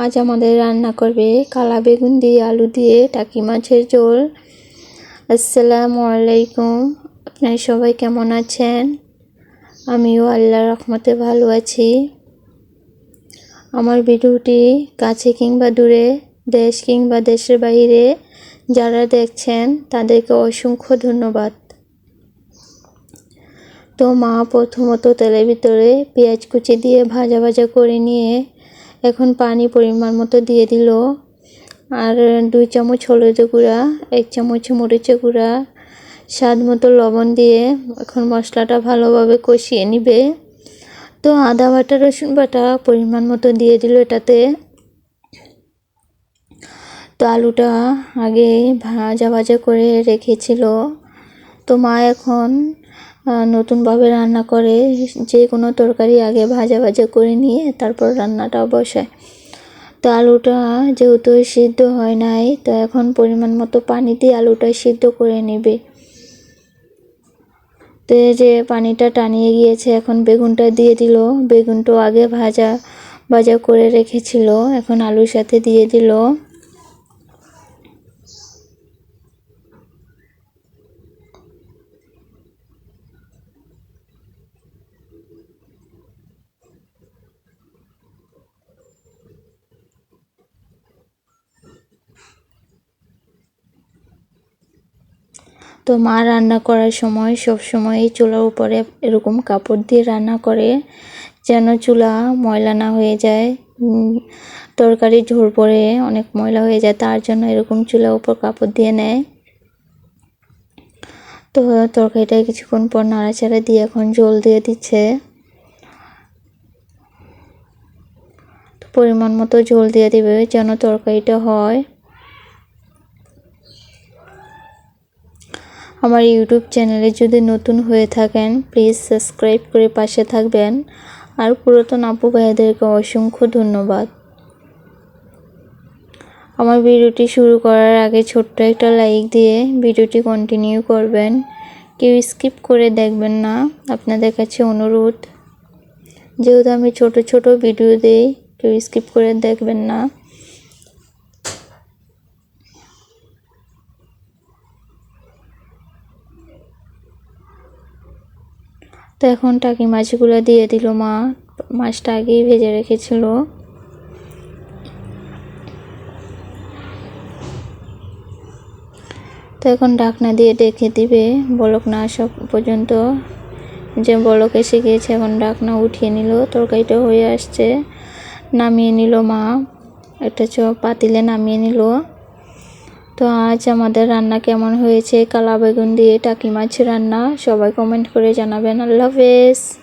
আজ আমাদের রান্না করবে কালা বেগুন দিয়ে আলু দিয়ে টাকি মাছের ঝোল। আসসালামু আলাইকুম। আপনার সবাই কেমন আছেন? আমিও আল্লাহর রহমতে ভালো আছি। আমার ভিডিওটি কাছে কিংবা দূরে, দেশ কিংবা দেশের বাইরে যারা দেখছেন, তাদেরকে অসংখ্য ধন্যবাদ। তো মা প্রথমত তেলের ভিতরে পেঁয়াজ কুচি দিয়ে ভাজা ভাজা করে নিয়ে এখন পানি পরিমাণ মতো দিয়ে দিল। আর দুই চামচ হলুদের গুঁড়া, এক চামচ মরিচের গুঁড়া, স্বাদ মতো লবণ দিয়ে এখন মশলাটা ভালোভাবে কষিয়ে নিবে। তো আদা বাটা, রসুন বাটা পরিমাণ মতো দিয়ে দিল এটাতে। তো আলুটা আগে ভাজা ভাজা করে রেখেছিল। তো মা এখন নতুনভাবে রান্না করে যে কোনো তরকারি আগে ভাজা ভাজা করে নিয়ে তারপর রান্নাটা বসায়। তো আলুটা যেহেতু সিদ্ধ হয় নাই, তো এখন পরিমাণ মতো পানি দিয়ে আলুটা সিদ্ধ করে নেবে। তো যে পানিটা টানিয়ে গিয়েছে, এখন বেগুনটা দিয়ে দিল। বেগুনটাও আগে ভাজা ভাজা করে রেখেছিল, এখন আলুর সাথে দিয়ে দিল। তো মা রান্না করার সময় সব সময় চুলার উপরে এরকম কাপড় দিয়ে রান্না করে, যেন চুলা ময়লা না হয়ে যায়। তরকারি ঝোল পরে অনেক ময়লা হয়ে যায়, তার জন্য এরকম চুলার উপর কাপড় দিয়ে নেয়। তো তরকারিটা কিছুক্ষণ পর নাড়াচাড়া দিয়ে এখন জল দিয়ে দিচ্ছে। পরিমাণ মতো জল দিয়ে দেবে যেন তরকারিটা হয়। আমার ইউটিউব চ্যানেলে যদি নতুন হয়ে থাকেন প্লিজ সাবস্ক্রাইব করে পাশে থাকবেন। আর পুরাতন আপু ভাইদেরকে অসংখ্য ধন্যবাদ। আমার ভিডিওটি শুরু করার আগে ছোট্ট একটা লাইক দিয়ে ভিডিওটি কন্টিনিউ করবেন। কেউ স্কিপ করে দেখবেন না, আপনাদের কাছে অনুরোধ। যেহেতু আমি ছোট ছোট ভিডিও দিই, কেউ স্কিপ করে দেখবেন না। তো এখন টাকি মাছগুলো দিয়ে দিল মা। মাছটা আগেই ভেজে রেখেছিল। তো এখন ডাকনা দিয়ে ডেকে দিবে। বলক না আসা পর্যন্ত। যে বলক এসে গিয়েছে এখন ডাকনা উঠিয়ে নিল। তরকারিটা হয়ে আসছে। নামিয়ে নিল মা। একটা চ পাতিলে নামিয়ে নিল। তো আজ আমাদের রান্না কেমন হয়েছে? কালা বেগুন দিয়ে টাকি মাছ রান্না। সবাই কমেন্ট করে জানাবেন। আল্লাহ হাফেজ।